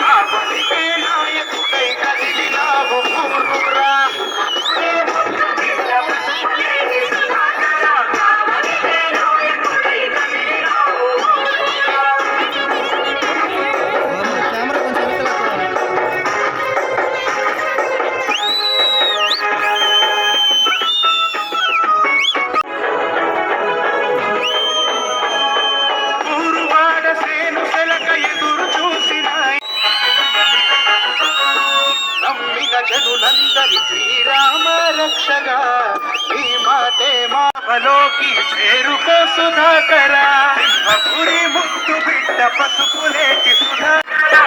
కావలికే రక్షగా ఈ మాటే మాలోకి చేరుకో సుధాకరా. సింహపురి ముక్తు బిడ్డ పసుపులేటి సుధాకరా.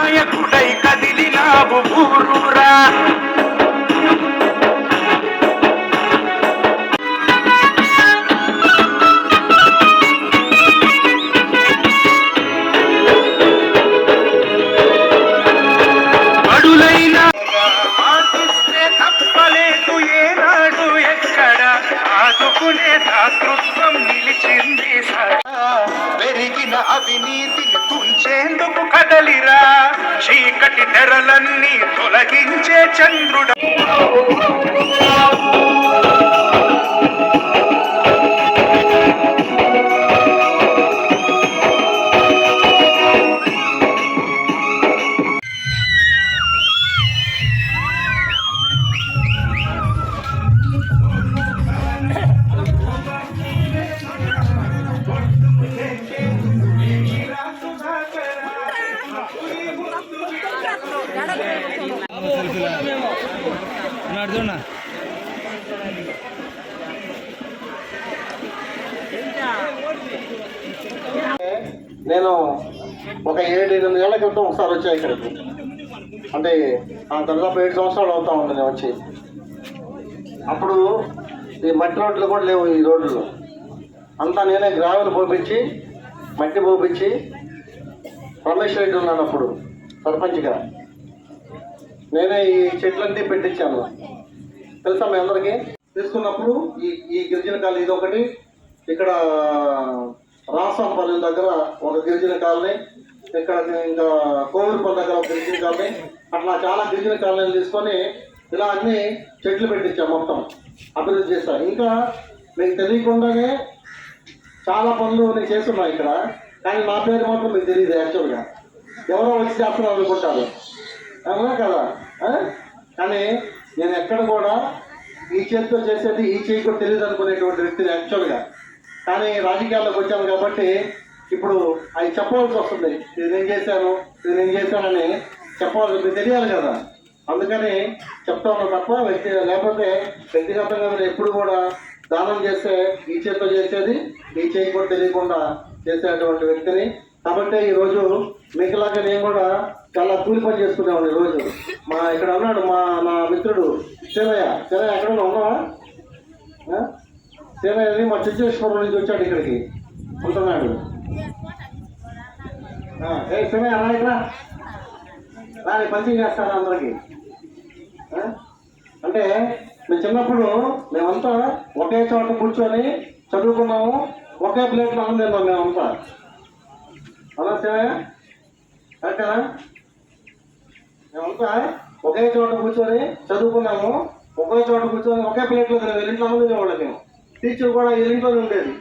నాయకుడై కదిలినావు ఊరురా. చీకటి తొలగించే చంద్రుడు. నేను ఒక ఏడు ఎనిమిది ఏళ్ళ క్రితం ఒకసారి వచ్చా ఇక్కడికి. అంటే ఆ దాదాపు ఏడు సంవత్సరాలు అవుతా ఉంది నేను వచ్చి. అప్పుడు ఈ మట్టి రోడ్లు కూడా లేవు ఈ రోడ్లు. అంతా నేనే గ్రావెల్ పోపించి మట్టి పోపించి రమేష్ రెడ్డి ఉన్నాను అప్పుడు సర్పంచ్గా. నేనే ఈ చెట్లన్నీ పెట్టించాను. తెలుసా మీ అందరికీ? తీసుకున్నప్పుడు ఈ ఈ గిరిజన కాలు ఇది ఒకటి ఇక్కడ రాసంపల్లి దగ్గర ఒక గిరిజన కాలనీ ఇక్కడ ఇంకా కోవిల్పల్లి దగ్గర ఒక గిరిజన కాలనీ అట్లా చాలా గిరిజన కాలనీలు తీసుకొని ఇలా అన్ని చెట్లు పెట్టించాం మొత్తం అభివృద్ధి చేశాను ఇంకా మీకు తెలియకుండానే చాలా పనులు నేను చేస్తున్నాను ఇక్కడ కానీ నా పేరు మాత్రం మీకు తెలియదు యాక్చువల్గా ఎవరో వచ్చి చేస్తున్నారు అనుకుంటారు. అవునా కదా? కానీ నేను ఎక్కడ కూడా ఈ చేతితో చేసేది ఈ చేయి కూడా తెలియదు అనుకునేటువంటి వ్యక్తిని యాక్చువల్గా కానీ రాజకీయాల్లోకి వచ్చాను కాబట్టి ఇప్పుడు అవి చెప్పవలసి వస్తుంది. నేనేం చేశాను? నేనేం చేశానని చెప్పవలసి మీకు తెలియాలి కదా. అందుకని చెప్తాను తప్ప వ్యక్తి లేకపోతే వ్యక్తిగతంగా నేను ఎప్పుడు కూడా దానం చేస్తే ఈ చేతితో చేసేది ఈ చేయి కూడా తెలియకుండా చేసేటువంటి వ్యక్తిని. కాబట్టి ఈరోజు మీకులాగా నేను కూడా చాలా కూలి పని చేసుకునేవాడిని రోజు మా ఇక్కడ ఉన్నాడు మా నా మిత్రుడు చిరయ్య చిరయ్య ఎక్కడ ఉన్నావా? ఆ? శివయ్యని మా చిచ్చేశ్వరం నుంచి వచ్చాడు ఇక్కడికి. ఉంటున్నాడు. ఏ శివయ్య రా ఇక్కడ? రాని నీ పరిచయం చేస్తాను అందరికి. అంటే మేము చిన్నప్పుడు మేమంతా ఒకే చోట కూర్చొని చదువుకున్నాము. ఒకే ప్లేట్లో అన్నం తిన్నాం మేమంతా. అలా శివయ్య కరెక్టా? మేమంతా ఒకే చోట కూర్చొని చదువుకున్నాము. ఒకే చోట కూర్చొని ఒకే ప్లేట్లో తిన్నాం ఇంట్లో అన్నం తినేవాళ్ళం మేము. టీచర్ కూడా వీళ్ళింట్లో ఉండేది.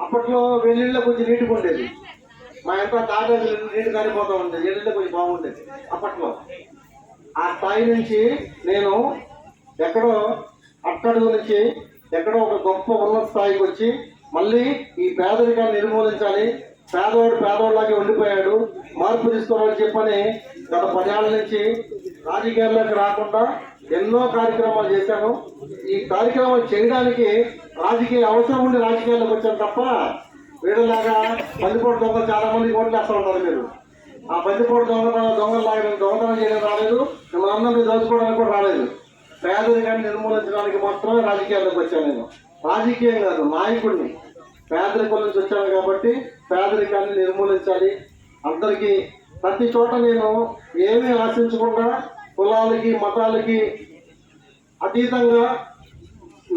అప్పట్లో వీళ్ళింట్లో కొంచెం నీట్గా ఉండేది. మా ఇంట్లో తాత నీటి కారిపోతూ ఉండేది వీళ్ళింట్లో కొంచెం బాగుండేది అప్పట్లో. ఆ స్థాయి నుంచి నేను ఎక్కడో అట్టడుగు నుంచి ఎక్కడో ఒక గొప్ప ఉన్నత స్థాయికి వచ్చి మళ్ళీ ఈ పేదరికాన్ని నిర్మూలించాలి. పేదవాడు పేదవాడిలాగే ఉండిపోయాడు. మార్పు తీసుకోవాలని చెప్పని గత పదేళ్ళ నుంచి రాజకీయాల్లోకి రాకుండా ఎన్నో కార్యక్రమాలు చేశాను ఈ కార్యక్రమాలు చేయడానికి రాజకీయ అవసరం ఉండి రాజకీయాల్లోకి వచ్చాను తప్ప వీడలాగా బందిపోటు దొంగలు చాలా మంది ఓట్లు వేస్తూ ఉంటారు మీరు. ఆ బందిపోటు దొంగ దొంగలాగా నేను దొంగతనం చేయడం రాలేదు. మిమ్మల్ని అందరినీ దోచుకోవడానికి కూడా రాలేదు. పేదరికాన్ని నిర్మూలించడానికి మాత్రమే రాజకీయాల్లోకి వచ్చాను నేను. రాజకీయం కాదు నాయకుడిని. పేదరికం నుంచి వచ్చాను కాబట్టి పేదరికాన్ని నిర్మూలించాలి. అందరికీ ప్రతి చోట నేను ఏమీ ఆశించకుండా కులాలకి మతాలకి అతీతంగా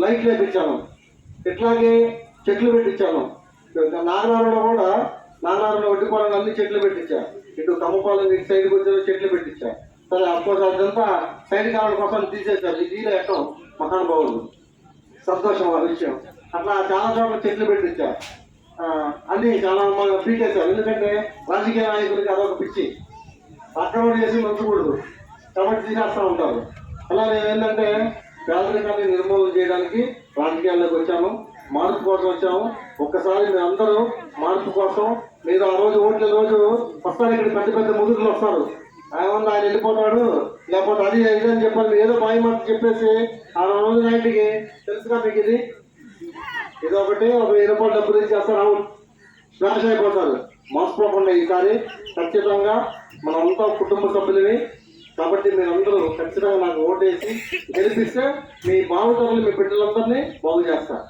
లైట్లు వేపించాను ఇట్లాగే చెట్లు పెట్టించాను. నాగనారులో కూడా నాగనారులో ఒడ్డిపాలెం అన్ని చెట్లు పెట్టించా. ఇటు కమ్మపాలెం ఇటు సైడ్కి వచ్చే చెట్లు పెట్టించా. సరే అఫ్కోర్స్ అదంతా సైడ్ కాలం కోసం తీసేశారు. ఇది తీలే మహానుభావులు. సంతోషం ఆ విషయం. అట్లా చాలా చోట్ల చెట్లు పెట్టించా. అన్ని చాలా బాగా పీకేశారు. ఎందుకంటే రాజకీయ నాయకులకి అదొక పిచ్చి. అక్కడ చేసి మంచకూడదు కాబట్టి తీసేస్తూ ఉంటారు. అలా ఏంటంటే పేదరికాన్ని నిర్మూలన చేయడానికి రాజకీయాల్లోకి వచ్చాము మార్పు కోసం వచ్చాము. ఒక్కసారి మీ అందరూ మార్పు కోసం మీరు ఆ రోజు ఓట్ల రోజు వస్తారు ఇక్కడ పెద్ద పెద్ద ముదురులు వస్తారు. ఏమన్నా ఆయన వెళ్ళిపోతాడు లేకపోతే అది ఇది అని చెప్పాలి ఏదో బాయి మాట చెప్పేసి ఆ రోజు నైట్కి తెలుసుగా మీకు ఇది? ఇది ఒకటి ఒక వెయ్యి రూపాయలు డబ్బులు ఇచ్చేస్తారు అవును. స్మాష్ అయిపోతారు. మోసపోకుండా ఈసారి ఖచ్చితంగా మనమంతా కుటుంబ సభ్యులని కాబట్టి మీరందరూ ఖచ్చితంగా నాకు ఓటేసి గెలిపిస్తే మీ బావుతరులు మీ బిడ్డలందరినీ బాగు చేస్తారు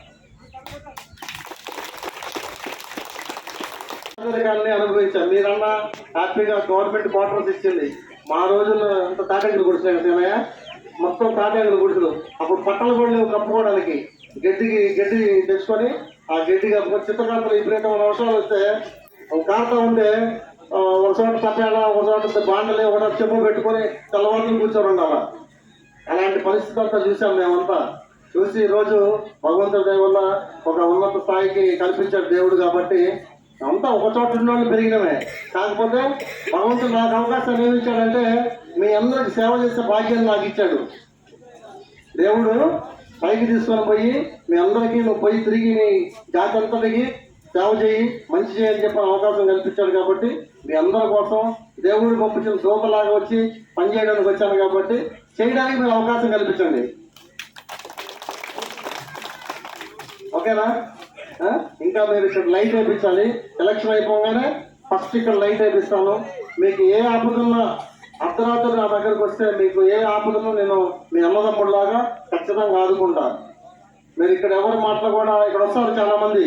పేదరికాన్ని అనుభవించాం. మీరన్నా హ్యాపీగా గవర్నమెంట్ క్వార్టర్స్ ఇచ్చింది. మా రోజుల్లో అంత తాటంకులు గుడిసినాయి కదా మొత్తం తాటంకులు గుడిసెలు. అప్పుడు పట్టలు కూడా కప్పుకోవడానికి గడ్డికి గడ్డి తెచ్చుకొని ఆ గడ్డి కప్పుకొని చిత్తకాంతలు విపరీతమైన అవసరాలు వస్తే ఒక కాంత ఉంటే ఒక చోట తప్పేలా ఒక చోట బాండలే ఒక చెప్పు పెట్టుకొని తెల్లవారులు కూర్చొని ఉండాలి? అలాంటి పరిస్థితి అంతా చూసాం మేమంతా. చూసి ఈరోజు రోజు భగవంతుడి దయ వల్ల ఒక ఉన్నత స్థాయికి కల్పించాడు దేవుడు కాబట్టి అంతా ఒక చోట ఉన్న వాళ్ళు పెరిగినమే. కాకపోతే భగవంతుడు నాకు అవకాశం ఏమి మీ అందరికి సేవ చేసే భాగ్యం నాకు ఇచ్చాడు. దేవుడు పైకి తీసుకొని పోయి మీ అందరికీ నువ్వు పోయి తిరిగి నీ జాతి సేవ చేయి మంచి చేయని చెప్పి అవకాశం కల్పించాడు కాబట్టి మీ అందరి కోసం దేవుడు పంపించిన దోమలాగా వచ్చి పనిచేయడానికి వచ్చాను కాబట్టి చేయడానికి మీరు అవకాశం కల్పించండి. ఓకేనా? ఇంకా మీరు ఇక్కడ లైట్ వేయించాలి ఎలక్షన్ అయిపోగానే ఫస్ట్ ఇక్కడ లైట్ వేపిస్తాను. మీకు ఏ ఆపదన్నా అర్ధరాత్రి నా దగ్గరకు వస్తే మీకు ఏ ఆపదను నేను మీ అన్నదమ్ముడిలాగా ఖచ్చితంగా ఆదుకుంటా. మీరు ఇక్కడ ఎవరు మాటలు కూడా ఇక్కడ వస్తారు చాలా మంది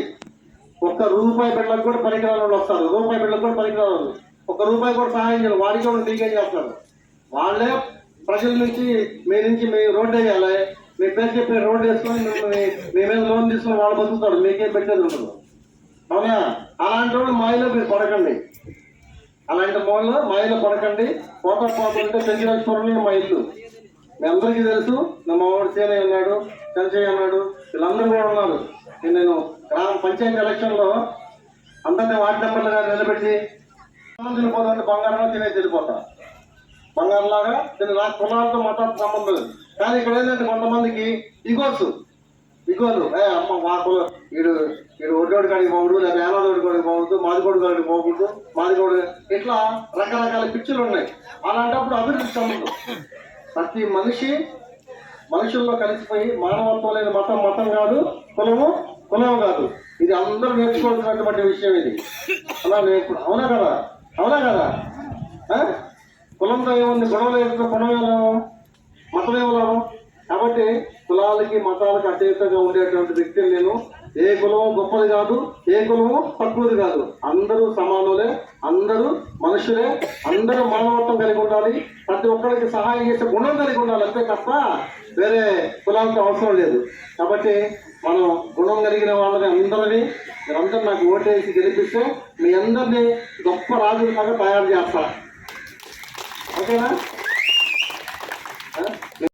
ఒక్క రూపాయి బిడ్డలకు కూడా పనికిరాని వాళ్ళు వస్తారు రూపాయి బిడ్డలకు కూడా పనికిరాని వాళ్ళు ఒక్క రూపాయి కూడా సహాయం చేయాలి వాడికి కూడా టీకే చేస్తారు వాళ్ళే ప్రజల నుంచి మీ నుంచి మీ రోడ్డు వేయాలి. మీ పేరు చెప్పి రోడ్డు వేసుకొని మిమ్మల్ని మీ మీద లోన్ తీసుకొని వాళ్ళు బతుకుతాడు మీకేం పెట్టేది ఉండదు. అవునా? అలాంటి వాళ్ళు మాయలో మీరు పడకండి. అలాంటి మూలలో మాయలో పడకండి. పోతా పోతుంటే శంకరేశ్వరుని మా ఇల్లు. మీ అందరికీ తెలుసు నా మామూడు సేనయ్య ఉన్నాడు చంచయ్య ఉన్నాడు వీళ్ళందరూ కూడా ఉన్నారు. నేను గ్రామ పంచాయతీ ఎలక్షన్లో అందరినీ వార్డు మెంబర్లుగా నిలబెట్టి తినిపోతుంది పోతాను బంగారం తినేసి వెళ్ళిపోతా. బంగారంలాగా దీన్ని నా కులాలతో మతాలతో సంబంధం లేదు. కానీ ఇక్కడ ఏంటంటే కొంతమందికి ఇగోసు ఇగోలు ఏ అమ్మ మా కులం వీడు వీడు ఒడ్డోడి కాడికి పోకూడదు లేదా ఏనాదోడి కాడికి పోకూడదు మాదిగోడి కాడికి పోకూడదు మాదిగోడు ఇట్లా రకరకాల పిచ్చులు ఉన్నాయి. అలాంటప్పుడు అభివృద్ధి సంబంధం. ప్రతి మనిషి మనుషుల్లో కలిసిపోయి మానవత్వం లేని మతం మతం కాదు కులము కులం కాదు. ఇది అందరూ నేర్చుకోవాల్సినటువంటి విషయం ఇది. అలా నేర్చుకో అవునా కదా? అవునా కదా? కులంతో ఏముంది గొడవ లేదు కులం ఏమో మతం ఏమో కాబట్టి కులాలకి మతాలకు అతీతంగా ఉండేటువంటి వ్యక్తిని నేను ఏ కులము గొప్పది కాదు ఏ కులము తక్కువది కాదు. అందరూ సమానులే అందరూ మనుషులే అందరూ మానవత్వం కలిగి ఉండాలి. ప్రతి ఒక్కరికి సహాయం చేసే గుణం కలిగి ఉండాలి అంతే తప్ప వేరే కులానికి అవసరం లేదు. కాబట్టి మనం గుణం కలిగిన వాళ్ళని అందరినీ మీరందరూ నాకు ఓటేసి గెలిపిస్తే మీ అందరినీ గొప్ప రాజులాగా తయారు చేస్తా. ఓకేనా?